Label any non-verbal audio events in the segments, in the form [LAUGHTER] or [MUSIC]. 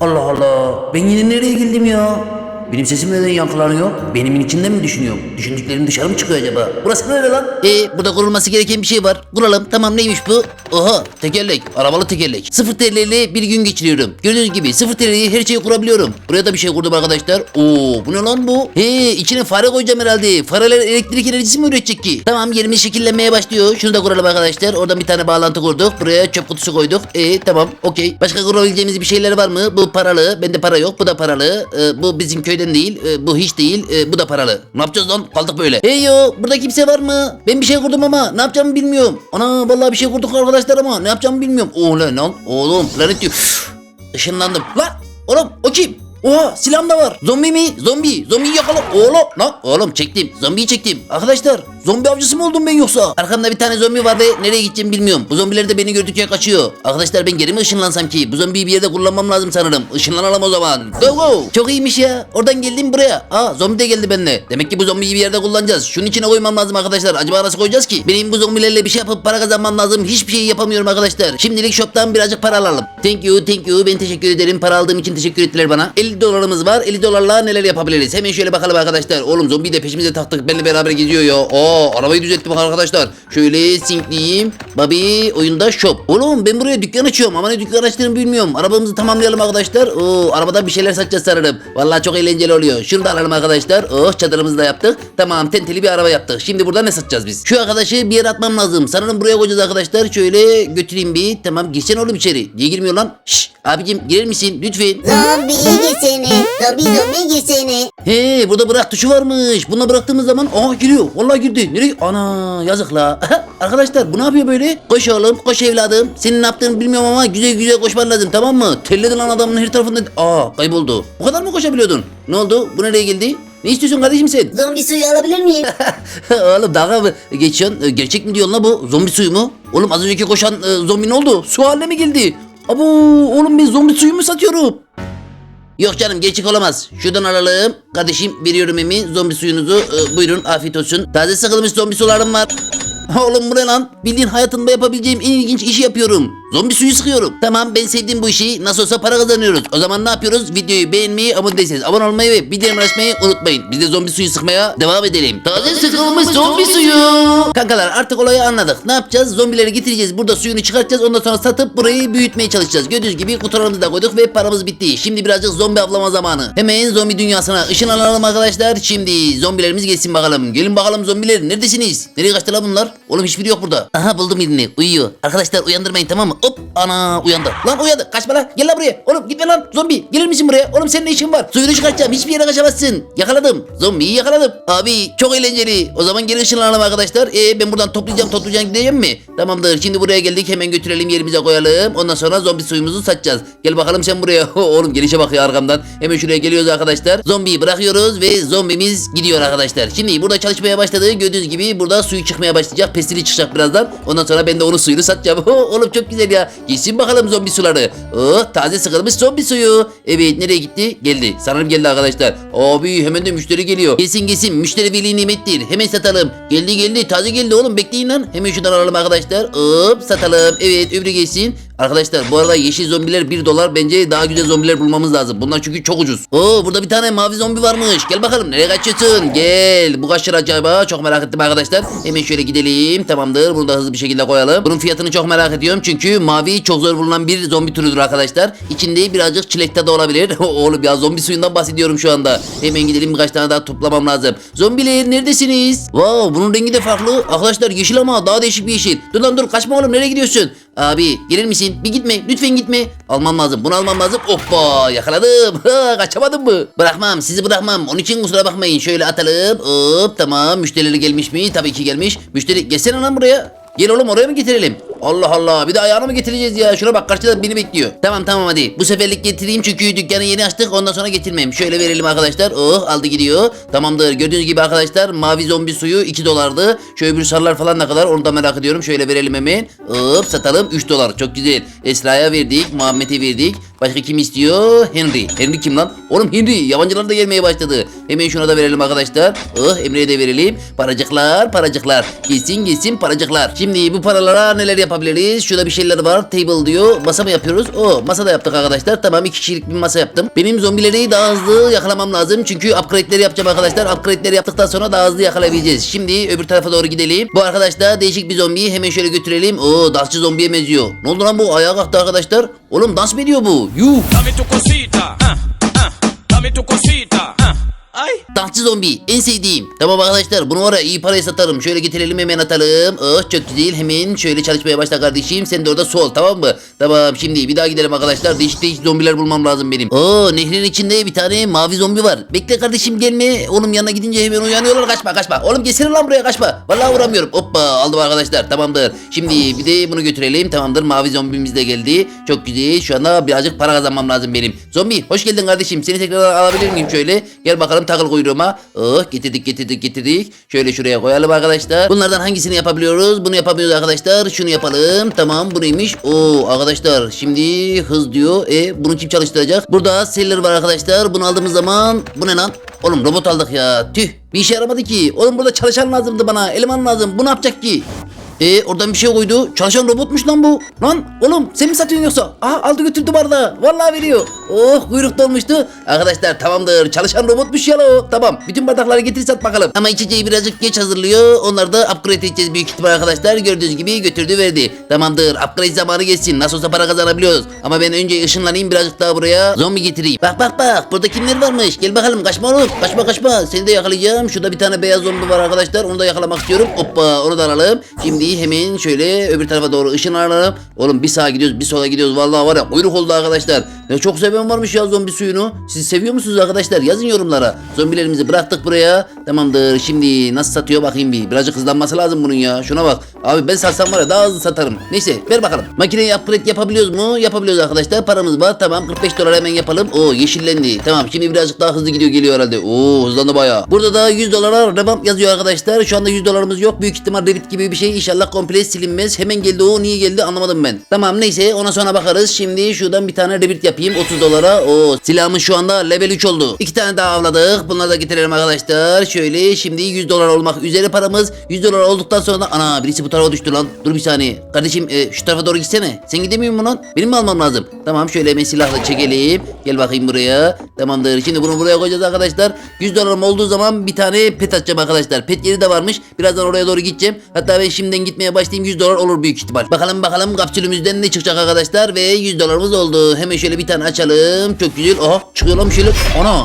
Allah Allah. Ben yine nereye geldim ya? Benim sesim neden yankılanıyor? Benimin içinde mi düşünüyorum? Düşündüklerim dışarı mı çıkıyor acaba? Burası nere lan? E burada kurulması gereken bir şey var. Kuralım. Tamam neymiş bu? Oha tekerlek. Arabalı tekerlek. Sıfır TL'yle bir gün geçiriyorum. Gördüğünüz gibi sıfır TL'ye her şeyi kurabiliyorum. Buraya da bir şey kurdum arkadaşlar. Oo bu ne lan bu? He içine fare koyacağım herhalde. Fareler elektrik enerjisi mi üretecek ki? Tamam yerimiz şekillenmeye başlıyor. Şunu da kuralım arkadaşlar. Oradan bir tane bağlantı kurduk. Buraya çöp kutusu koyduk. E tamam okey. Başka kurabileceğimiz bir şeyler var mı? Bu paralı. Bende para yok. Bu da paralı. E, bu bizim köyden değil. E, bu hiç değil. E, bu da paralı. Ne yapacağız lan? Kaldık böyle. Hey yo burada kimse var mı? Ben bir şey kurdum ama ne yapacağımı bilmiyorum. Ana vallahi bir şey kurduk arkadaşlar ama ne yapacağımı bilmiyorum. Oo lan. Oğlum planet diyor. Işınlandım. Lan oğlum o kim? Oha silahım da var. Zombi mi? Zombi. Zombiyi yakala. Oğlum lan oğlum çektim. Zombiyi çektim. Arkadaşlar zombi avcısı mı oldum ben yoksa? Arkamda bir tane zombi var ve nereye gideceğimi bilmiyorum. Bu zombiler de beni gördükçe kaçıyor. Arkadaşlar ben geri mi ışınlansam ki? Bu zombiyi bir yerde kullanmam lazım sanırım. Işınlanalım o zaman. Go go. Çok iyiymiş ya. Oradan geldim buraya. Aa zombi de geldi benimle. Demek ki bu zombiyi bir yerde kullanacağız. Şunun içine koymam lazım arkadaşlar. Acaba nasıl koyacağız ki? Benim bu zombilerle bir şey yapıp para kazanmam lazım. Hiçbir şey yapamıyorum arkadaşlar. Şimdilik shop'tan birazcık para alalım. Thank you, thank you. Ben teşekkür ederim. Para aldığım için teşekkür ettiler bana. 50 dolarımız var. 50 dolarla neler yapabiliriz? Hemen şöyle bakalım arkadaşlar. Oğlum zombiyi de peşimize taktık. Benimle beraber geziyor ya. Aa arabayı düzelttim arkadaşlar. Şöyle sinkleyeyim. Babi oyunda shop. Oğlum ben buraya dükkan açıyorum ama ne dükkan açtığımı bilmiyorum. Arabamızı tamamlayalım arkadaşlar. Oo arabadan bir şeyler satacağız sanırım. Vallahi çok eğlenceli oluyor. Şunu da alalım arkadaşlar. Oh çadırımızı da yaptık. Tamam tenteli bir araba yaptık. Şimdi burada ne satacağız biz? Şu arkadaşı bir yere atmam lazım. Sanırım buraya koyacağız arkadaşlar. Şöyle götüreyim bir. Tamam girsene oğlum içeri. Niye girmiyor lan? Şşş abicim girer misin? Lütfen. Zombi girsene. Zombi zombi girsene. He burada bırak tuşu varmış. Buna bıraktığımız zaman aha giriyor. Vallahi girdi. Nereye? Ana yazık la. Arkadaşlar bu ne yapıyor böyle? Koş oğlum koş evladım. Senin ne yaptığını bilmiyorum ama güzel güzel koşman lazım tamam mı? Telledi lan adamın her tarafında. Aa kayboldu. Bu kadar mı koşabiliyordun? Ne oldu? Bu nereye geldi? Ne istiyorsun kardeşim sen? Zombi suyu alabilir miyim? [LAUGHS] Oğlum dalga mı geçiyorsun? E, Gerçek mi diyorsun la bu? Zombi suyu mu? Oğlum az önceki koşan e, zombi ne oldu? Su haline mi geldi? Abo oğlum ben zombi suyu mu satıyorum? Yok canım gerçek olamaz. Şuradan alalım. Kardeşim veriyorum emin zombi suyunuzu. E, buyurun afiyet olsun. Taze sıkılmış zombi sularım var. [LAUGHS] Oğlum bu ne lan? Bildiğin hayatımda yapabileceğim en ilginç işi yapıyorum. Zombi suyu sıkıyorum. Tamam ben sevdiğim bu işi. Nasıl olsa para kazanıyoruz. O zaman ne yapıyoruz? Videoyu beğenmeyi, abone değilseniz abone olmayı ve bildirim açmayı unutmayın. Biz de zombi suyu sıkmaya devam edelim. Taze sıkılmış zombi suyu. Kankalar artık olayı anladık. Ne yapacağız? Zombileri getireceğiz. Burada suyunu çıkartacağız. Ondan sonra satıp burayı büyütmeye çalışacağız. Gördüğünüz gibi kutularımızı da koyduk ve paramız bitti. Şimdi birazcık zombi avlama zamanı. Hemen zombi dünyasına ışınlanalım arkadaşlar. Şimdi zombilerimiz gelsin bakalım. Gelin bakalım zombiler. Neredesiniz? Nereye kaçtı lan bunlar? Oğlum hiçbiri yok burada. Aha buldum birini. Uyuyor. Arkadaşlar uyandırmayın tamam mı? Hop. Ana uyandı. Lan uyandı. Kaçma lan. Gel lan buraya. Oğlum gitme lan. Zombi. Gelir misin buraya? Oğlum senin ne işin var? Suyunu çıkartacağım. Hiçbir yere kaçamazsın. Yakaladım. Zombiyi yakaladım. Abi çok eğlenceli. O zaman geri ışınlanalım arkadaşlar. E ben buradan toplayacağım toplayacağım gideceğim mi? Tamamdır. Şimdi buraya geldik. Hemen götürelim yerimize koyalım. Ondan sonra zombi suyumuzu satacağız. Gel bakalım sen buraya. [LAUGHS] Oğlum gelişe bak ya arkamdan. Hemen şuraya geliyoruz arkadaşlar. Zombiyi bırakıyoruz ve zombimiz gidiyor arkadaşlar. Şimdi burada çalışmaya başladı. Gördüğünüz gibi burada suyu çıkmaya başlayacak. Pestili çıkacak birazdan. Ondan sonra ben de onun suyunu satacağım. [LAUGHS] Oğlum çok güzel ya. Gitsin bakalım zombi suları. Oh taze sıkılmış zombi suyu. Evet nereye gitti? Geldi. Sanırım geldi arkadaşlar. Abi hemen de müşteri geliyor. Gelsin gelsin. Müşteri veli nimettir. Hemen satalım. Geldi geldi. Taze geldi oğlum. Bekleyin lan. Hemen şuradan alalım arkadaşlar. Hop satalım. Evet öbürü gelsin. Arkadaşlar bu arada yeşil zombiler 1 dolar. Bence daha güzel zombiler bulmamız lazım. Bunlar çünkü çok ucuz. Oo burada bir tane mavi zombi varmış. Gel bakalım nereye kaçıyorsun? Gel. Bu kaç lira acaba? Çok merak ettim arkadaşlar. Hemen şöyle gidelim. Tamamdır. Bunu da hızlı bir şekilde koyalım. Bunun fiyatını çok merak ediyorum. Çünkü mavi çok zor bulunan bir zombi türüdür arkadaşlar. İçinde birazcık çilekte de olabilir. [LAUGHS] Oğlum ya zombi suyundan bahsediyorum şu anda. Hemen gidelim birkaç tane daha toplamam lazım. Zombiler neredesiniz? Wow bunun rengi de farklı. Arkadaşlar yeşil ama daha değişik bir yeşil. Dur lan dur kaçma oğlum nereye gidiyorsun? Abi gelir misin? Bir gitme. Lütfen gitme. Almam lazım. Bunu almam lazım. Hoppa yakaladım. [LAUGHS] Kaçamadım mı? Bırakmam. Sizi bırakmam. Onun için kusura bakmayın. Şöyle atalım. Hop tamam. Müşterileri gelmiş mi? Tabii ki gelmiş. Müşteri gelsene lan buraya. Gel oğlum oraya mı getirelim? Allah Allah bir de ayağını mı getireceğiz ya? Şuna bak karşıda beni bekliyor. Tamam tamam hadi. Bu seferlik getireyim çünkü dükkanı yeni açtık ondan sonra getirmem. Şöyle verelim arkadaşlar. Oh aldı gidiyor. Tamamdır. Gördüğünüz gibi arkadaşlar mavi zombi suyu 2 dolardı. Şöyle öbür sarılar falan ne kadar onu da merak ediyorum. Şöyle verelim hemen. Hop satalım 3 dolar. Çok güzel. Esra'ya verdik. Muhammed'e verdik. Başka kim istiyor? Henry. Henry kim lan? Oğlum Henry. Yabancılar da gelmeye başladı. Hemen şuna da verelim arkadaşlar. Oh Emre'ye de verelim. Paracıklar paracıklar. Gitsin gitsin paracıklar. Şimdi bu paralara neler yapabiliriz? Şurada bir şeyler var. Table diyor. Masa mı yapıyoruz? O masa da yaptık arkadaşlar. Tamam iki kişilik bir masa yaptım. Benim zombileri daha hızlı yakalamam lazım. Çünkü upgrade'leri yapacağım arkadaşlar. Upgrade'leri yaptıktan sonra daha hızlı yakalayabileceğiz. Şimdi öbür tarafa doğru gidelim. Bu arkadaş da değişik bir zombi. Hemen şöyle götürelim. Oo dansçı zombiye benziyor. Ne oldu lan bu? Ayağa kalktı arkadaşlar. Oğlum dans mı ediyor bu? Yuh. Dame tu cosita, ah, ah, dame tu cosita. Ay. Dansçı zombi en sevdiğim. Tamam arkadaşlar bunu var ya iyi paraya satarım. Şöyle getirelim hemen atalım. Oh çok güzel hemen şöyle çalışmaya başla kardeşim. Sen de orada sol tamam mı? Tamam şimdi bir daha gidelim arkadaşlar. Değişik değişik zombiler bulmam lazım benim. Oo nehrin içinde bir tane mavi zombi var. Bekle kardeşim gelme. Oğlum yanına gidince hemen uyanıyorlar. Kaçma kaçma. Oğlum gelsene lan buraya kaçma. Vallahi vuramıyorum. Hoppa aldım arkadaşlar tamamdır. Şimdi bir de bunu götürelim. Tamamdır mavi zombimiz de geldi. Çok güzel. Şu anda birazcık para kazanmam lazım benim. Zombi hoş geldin kardeşim. Seni tekrar alabilir miyim şöyle? Gel bakalım takıl kuyruğuma. Oh getirdik getirdik getirdik. Şöyle şuraya koyalım arkadaşlar. Bunlardan hangisini yapabiliyoruz? Bunu yapamıyoruz arkadaşlar. Şunu yapalım. Tamam bu neymiş? Oo arkadaşlar şimdi hız diyor. E bunu kim çalıştıracak? Burada seller var arkadaşlar. Bunu aldığımız zaman bu ne lan? Oğlum robot aldık ya. Tüh bir işe yaramadı ki. Oğlum burada çalışan lazımdı bana. Eleman lazım. Bu ne yapacak ki? E oradan bir şey koydu. Çalışan robotmuş lan bu. Lan oğlum sen mi satıyorsun yoksa? Aha aldı götürdü bardağı. Vallahi veriyor. Oh kuyruk dolmuştu. Arkadaşlar tamamdır. Çalışan robotmuş ya o. Tamam. Bütün bardakları getir sat bakalım. Ama içeceği birazcık geç hazırlıyor. Onları da upgrade edeceğiz büyük ihtimal arkadaşlar. Gördüğünüz gibi götürdü verdi. Tamamdır. Upgrade zamanı geçsin. Nasıl olsa para kazanabiliyoruz. Ama ben önce ışınlanayım birazcık daha buraya. Zombi getireyim. Bak bak bak. Burada kimler varmış? Gel bakalım. Kaçma oğlum. Kaçma kaçma. Seni de yakalayacağım. Şurada bir tane beyaz zombi var arkadaşlar. Onu da yakalamak istiyorum. Hoppa onu da alalım. Şimdi hemen şöyle öbür tarafa doğru ışınlanalım. Oğlum bir sağa gidiyoruz bir sola gidiyoruz. Vallahi var ya kuyruk oldu arkadaşlar. Ne çok seven varmış ya zombi suyunu. Siz seviyor musunuz arkadaşlar? Yazın yorumlara. Zombilerimizi bıraktık buraya. Tamamdır. Şimdi nasıl satıyor bakayım bir. Birazcık hızlanması lazım bunun ya. Şuna bak. Abi ben satsam var ya daha hızlı satarım. Neyse ver bakalım. Makineyi upgrade yapabiliyoruz mu? Yapabiliyoruz arkadaşlar. Paramız var. Tamam 45 dolar hemen yapalım. Oo yeşillendi. Tamam şimdi birazcık daha hızlı gidiyor geliyor herhalde. Oo hızlandı bayağı. Burada da 100 dolara revamp yazıyor arkadaşlar. Şu anda 100 dolarımız yok. Büyük ihtimal Revit gibi bir şey. İnşallah komple silinmez. Hemen geldi o. Niye geldi anlamadım ben. Tamam neyse ona sonra bakarız. Şimdi şuradan bir tane Revit yapayım 30 dolara. Oo silahımız şu anda level 3 oldu. İki tane daha avladık. Bunları da getirelim arkadaşlar. Şöyle şimdi 100 dolar olmak üzere paramız. 100 dolar olduktan sonra ana birisi bu tarafa düştü lan. Dur bir saniye. Kardeşim e, şu tarafa doğru gitsene. Sen gidemiyor musun lan? Benim mi almam lazım? Tamam şöyle hemen silahla çekelim. Gel bakayım buraya. Tamamdır. Şimdi bunu buraya koyacağız arkadaşlar. 100 dolarım olduğu zaman bir tane pet atacağım arkadaşlar. Pet yeri de varmış. Birazdan oraya doğru gideceğim. Hatta ben şimdiden gitmeye başlayayım 100 dolar olur büyük ihtimal. Bakalım bakalım kapsülümüzden ne çıkacak arkadaşlar ve 100 dolarımız oldu. Hemen şöyle bir tane açalım. Çok güzel. Aha çıkıyor lan bir. Ana.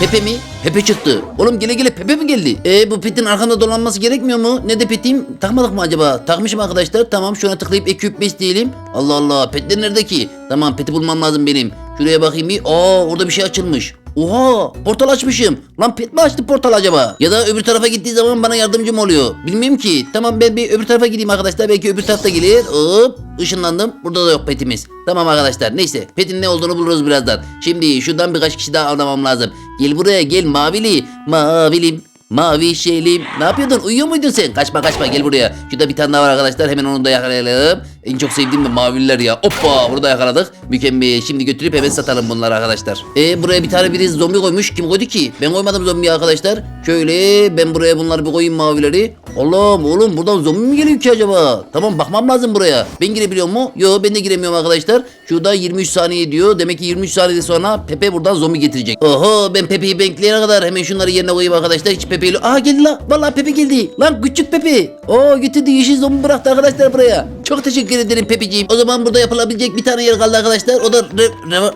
Pepe mi? Pepe çıktı. Oğlum gele gele Pepe mi geldi? E bu petin arkamda dolanması gerekmiyor mu? Ne de peteyim? Takmadık mı acaba? Takmışım arkadaşlar. Tamam şuna tıklayıp 5 diyelim. Allah Allah petler nerede ki? Tamam peti bulmam lazım benim. Şuraya bakayım bir. Aa orada bir şey açılmış. Oha portal açmışım. Lan pet mi açtı portal acaba? Ya da öbür tarafa gittiği zaman bana yardımcı mı oluyor? Bilmiyorum ki. Tamam ben bir öbür tarafa gideyim arkadaşlar. Belki öbür tarafta gelir. Hop ışınlandım. Burada da yok petimiz. Tamam arkadaşlar neyse. Petin ne olduğunu buluruz birazdan. Şimdi şuradan birkaç kişi daha avlamam lazım. Gel buraya gel mavili. Mavilim. Mavi şeylim. Ne yapıyordun? Uyuyor muydun sen? Kaçma kaçma gel buraya. Şurada bir tane daha var arkadaşlar. Hemen onu da yakalayalım. En çok sevdiğim de maviler ya. Hoppa burada yakaladık. Mükemmel. Şimdi götürüp hemen satalım bunları arkadaşlar. E buraya bir tane biri zombi koymuş. Kim koydu ki? Ben koymadım zombi arkadaşlar. Şöyle ben buraya bunları bir koyayım mavileri. Allah'ım oğlum buradan zombi mi geliyor ki acaba? Tamam bakmam lazım buraya. Ben girebiliyor mu? Yo ben de giremiyorum arkadaşlar. Şurada 23 saniye diyor. Demek ki 23 saniye sonra Pepe buradan zombi getirecek. Oho ben Pepe'yi bekleyene kadar hemen şunları yerine koyayım arkadaşlar. Hiç Pepe ile... Aa geldi lan. Vallahi Pepe geldi. Lan küçük Pepe. Oo götürdü yeşil zombi bıraktı arkadaşlar buraya. Çok teşekkür ederim Pepeciğim. O zaman burada yapılabilecek bir tane yer kaldı arkadaşlar. O da re, re,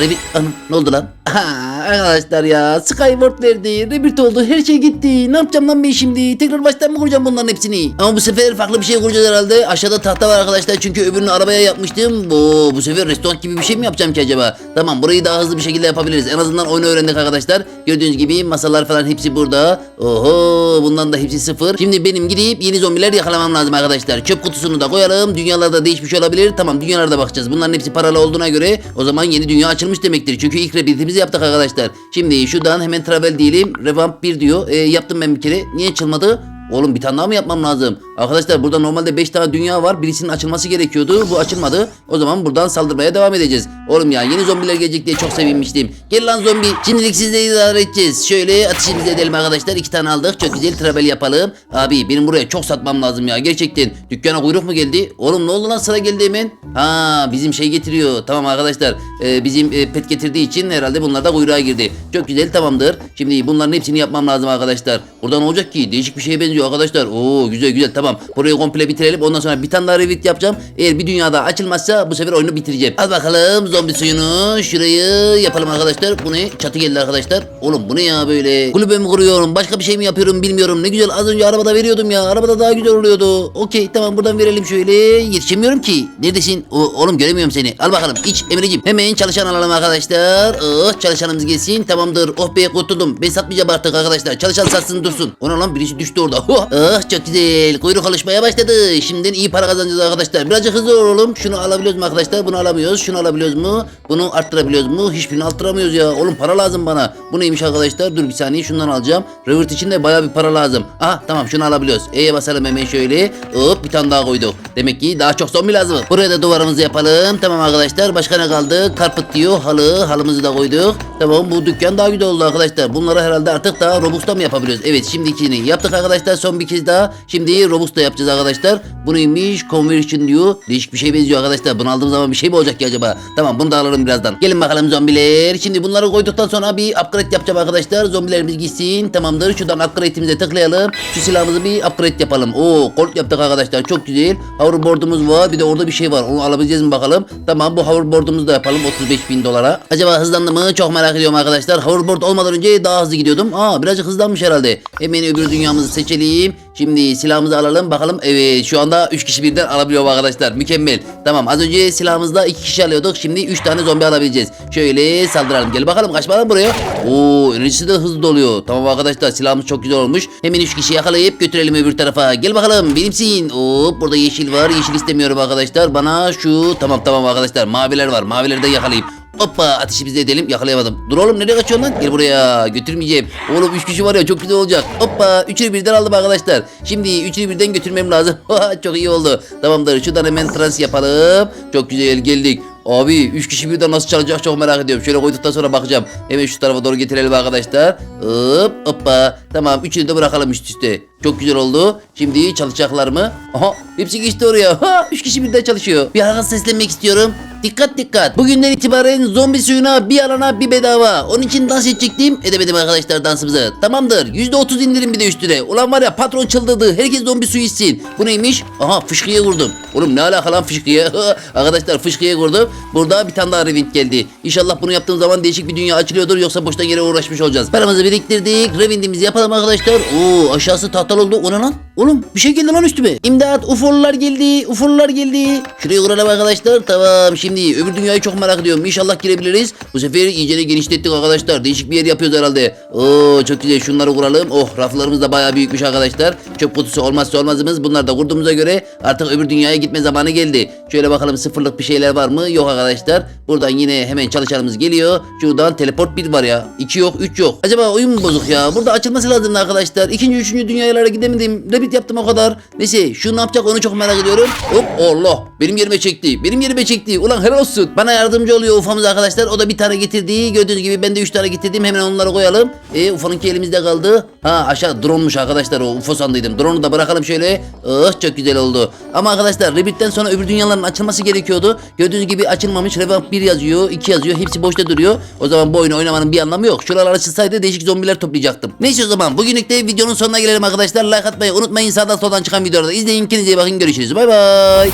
revi, anam, ne oldu lan? Ha, arkadaşlar ya Skyward verdi. Rebirth oldu. Her şey gitti. Ne yapacağım lan ben şimdi? Tekrar baştan mı kuracağım bunların hepsini? Ama bu sefer farklı bir şey kuracağız herhalde. Aşağıda tahta var arkadaşlar. Çünkü öbürünü arabaya yapmıştım. Bu, bu sefer restoran gibi bir şey mi yapacağım ki acaba? Tamam burayı daha hızlı bir şekilde yapabiliriz. En azından oyunu öğrendik arkadaşlar. Gördüğünüz gibi masalar falan hepsi burada. Oho bundan da hepsi sıfır. Şimdi benim gidip yeni zombiler yakalamam lazım arkadaşlar. Çöp kutusunu da koyalım. Dünyalarda değişmiş olabilir. Tamam dünyalarda bakacağız. Bunların hepsi paralı olduğuna göre o zaman yeni dünya açılmış demektir. Çünkü ilk rebirthimizi yaptık arkadaşlar. Şimdi şuradan hemen travel diyelim. Revamp 1 diyor. E, yaptım ben bir kere. Niye açılmadı? Oğlum bir tane daha mı yapmam lazım? Arkadaşlar burada normalde 5 tane dünya var. Birisinin açılması gerekiyordu. Bu açılmadı. O zaman buradan saldırmaya devam edeceğiz. Oğlum ya yeni zombiler gelecek diye çok sevinmiştim. Gel lan zombi. Şimdilik sizle idare edeceğiz. Şöyle atışımızı edelim arkadaşlar. İki tane aldık. Çok güzel travel yapalım. Abi benim buraya çok satmam lazım ya. Gerçekten. Dükkana kuyruk mu geldi? Oğlum ne oldu lan sıra geldi hemen. Ha bizim şey getiriyor. Tamam arkadaşlar. Ee, bizim e, pet getirdiği için herhalde bunlar da kuyruğa girdi. Çok güzel tamamdır. Şimdi bunların hepsini yapmam lazım arkadaşlar. Burada ne olacak ki? Değişik bir şeye benziyor arkadaşlar. Oo güzel güzel tamam. Burayı komple bitirelim. Ondan sonra bir tane daha revit yapacağım. Eğer bir dünyada açılmazsa bu sefer oyunu bitireceğim. Al bakalım zombi suyunu. Şurayı yapalım arkadaşlar. Bu ne? Çatı geldi arkadaşlar. Oğlum bu ne ya böyle? Kulübe mi kuruyorum? Başka bir şey mi yapıyorum bilmiyorum. Ne güzel az önce arabada veriyordum ya. Arabada daha güzel oluyordu. Okey tamam buradan verelim şöyle. Yetişemiyorum ki. Neredesin? O, oğlum göremiyorum seni. Al bakalım. İç Emre'cim. Hemen çalışan alalım arkadaşlar. Oh çalışanımız gelsin. Tamamdır. Oh be kurtuldum. Ben satmayacağım artık arkadaşlar. Çalışan satsın dursun. Ona lan birisi düştü orada. [LAUGHS] Oh, oh çok güzel. Kuyruk alışmaya başladı. Şimdiden iyi para kazanacağız arkadaşlar. Birazcık hızlı olalım. Şunu alabiliyoruz mu arkadaşlar? Bunu alamıyoruz. Şunu alabiliyoruz mu? Bunu arttırabiliyoruz mu? Hiçbirini arttıramıyoruz ya. Oğlum para lazım bana. Bu neymiş arkadaşlar? Dur bir saniye şundan alacağım. Revert için de baya bir para lazım. Aha tamam şunu alabiliyoruz. E'ye basalım hemen şöyle. Hop bir tane daha koyduk. Demek ki daha çok zombi lazım. Buraya da duvarımızı yapalım. Tamam arkadaşlar. Başka ne kaldı? Karpıt diyor. Halı. Halımızı da koyduk. Tamam bu dükkan daha güzel oldu arkadaşlar. Bunları herhalde artık daha Robux'ta mı yapabiliyoruz? Evet şimdikini yaptık arkadaşlar. Son bir kez daha. Şimdi Robux'ta yapacağız arkadaşlar. Bu neymiş? Conversion diyor. Değişik bir şey benziyor arkadaşlar. Bunu aldığım zaman bir şey mi olacak ki acaba? Tamam bunu da alırım birazdan. Gelin bakalım zombiler. Şimdi bunları koyduktan sonra bir upgrade yapacağım arkadaşlar. Zombilerimiz gitsin. Tamamdır. Şuradan upgrade'imize tıklayalım. Şu silahımızı bir upgrade yapalım. Oo kolt yaptık arkadaşlar. Çok güzel. Hoverboard'umuz var. Bir de orada bir şey var. Onu alabileceğiz mi bakalım. Tamam bu hoverboard'umuzu da yapalım 35 bin dolara. Acaba hızlandı mı? Çok merak ediyorum arkadaşlar. Hoverboard olmadan önce daha hızlı gidiyordum. Aa birazcık hızlanmış herhalde. Hemen öbür dünyamızı seçelim. Şimdi silahımızı alalım bakalım. Evet şu anda 3 kişi birden alabiliyor arkadaşlar. Mükemmel. Tamam az önce silahımızda 2 kişi alıyorduk. Şimdi 3 tane zombi alabileceğiz. Şöyle saldıralım. Gel bakalım kaçma lan buraya. Oo enerjisi de hızlı doluyor. Tamam arkadaşlar silahımız çok güzel olmuş. Hemen 3 kişi yakalayıp götürelim öbür tarafa. Gel bakalım benimsin. Hop burada yeşil var. Yeşil istemiyorum arkadaşlar. Bana şu tamam tamam arkadaşlar maviler var. Mavileri de yakalayayım. Hoppa ateşimizi edelim yakalayamadım. Dur oğlum nereye kaçıyorsun lan? Gel buraya götürmeyeceğim. Oğlum 3 kişi var ya çok güzel olacak. Hoppa üçünü birden aldım arkadaşlar. Şimdi üçünü birden götürmem lazım. [LAUGHS] çok iyi oldu. Tamamdır şuradan hemen trans yapalım. Çok güzel geldik. Abi 3 kişi birden nasıl çalacak çok merak ediyorum. Şöyle koyduktan sonra bakacağım. Hemen şu tarafa doğru getirelim arkadaşlar. Hop hoppa. Tamam üçünü de bırakalım üst üste. Çok güzel oldu. Şimdi çalışacaklar mı? Aha hepsi geçti oraya. Ha 3 kişi birden çalışıyor. Bir arada seslenmek istiyorum. Dikkat dikkat. Bugünden itibaren zombi suyuna bir alana bir bedava. Onun için dans edecektim. Edemedim arkadaşlar dansımızı. Tamamdır. %30 indirim bir de üstüne. Ulan var ya patron çıldırdı. Herkes zombi suyu içsin. Bu neymiş? Aha fışkıya vurdum. Oğlum ne alaka lan fışkıya? [LAUGHS] arkadaşlar fışkıya vurdum. Burada bir tane daha revint geldi. İnşallah bunu yaptığım zaman değişik bir dünya açılıyordur. Yoksa boştan yere uğraşmış olacağız. Paramızı biriktirdik. Revintimizi yapalım arkadaşlar. Oo aşağısı tahtal oldu. O ne lan? Oğlum bir şey geldi lan üstüme. İmdat uforlar geldi. Uforlar geldi. Şuraya kuralım arkadaşlar. Tamam şimdi öbür dünyayı çok merak ediyorum. İnşallah girebiliriz. Bu sefer iyice de genişlettik arkadaşlar. Değişik bir yer yapıyoruz herhalde. Oo çok güzel şunları kuralım. Oh raflarımız da bayağı büyükmüş arkadaşlar. Çöp kutusu olmazsa olmazımız. Bunlar da kurduğumuza göre artık öbür dünyaya gitme zamanı geldi. Şöyle bakalım sıfırlık bir şeyler var mı? Yok arkadaşlar. Buradan yine hemen çalışanımız geliyor. Şuradan teleport bir var ya. 2 yok 3 yok. Acaba oyun mu bozuk ya? Burada açılması lazım arkadaşlar. İkinci üçüncü dünyalara gidemedim. Rabbit yaptım o kadar. Neyse şu ne yapacak onu çok merak ediyorum. Hop Allah. Benim yerime çekti. Benim yerime çekti. Ulan helal olsun. Bana yardımcı oluyor ufamız arkadaşlar. O da bir tane getirdi. Gördüğünüz gibi ben de 3 tane getirdim. Hemen onları koyalım. E ufanınki elimizde kaldı. Ha aşağı drone'muş arkadaşlar o ufo sandıydım. Drone'u da bırakalım şöyle. Oh çok güzel oldu. Ama arkadaşlar Rabbit'ten sonra öbür dünyaların açılması gerekiyordu. Gördüğünüz gibi açılmamış. Revamp 1 yazıyor, 2 yazıyor. Hepsi boşta duruyor. O zaman bu oyunu oynamanın bir anlamı yok. Şuralar açılsaydı değişik zombiler toplayacaktım. Neyse o zaman bugünlük de videonun sonuna gelelim arkadaşlar. Like atmayı unutmayın. Sağdan soldan çıkan videoları da izleyin. Kendinize bakın. Görüşürüz. Bay bay.